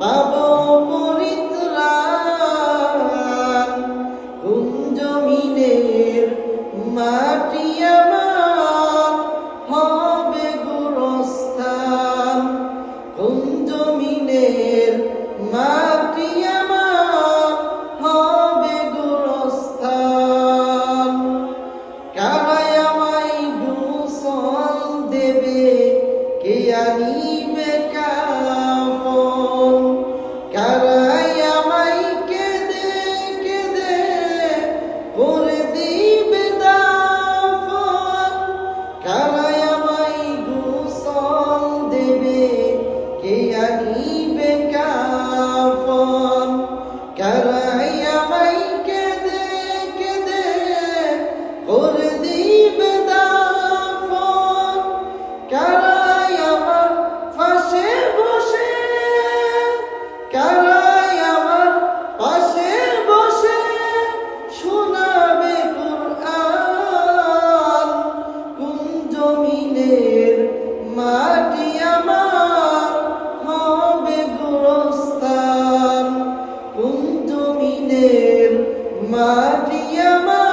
পাব মাটি হবে গোরস্থান? কুঞ্জমিনের মা বুকের মাটি আমার হবে গোস্তান মাটি আমার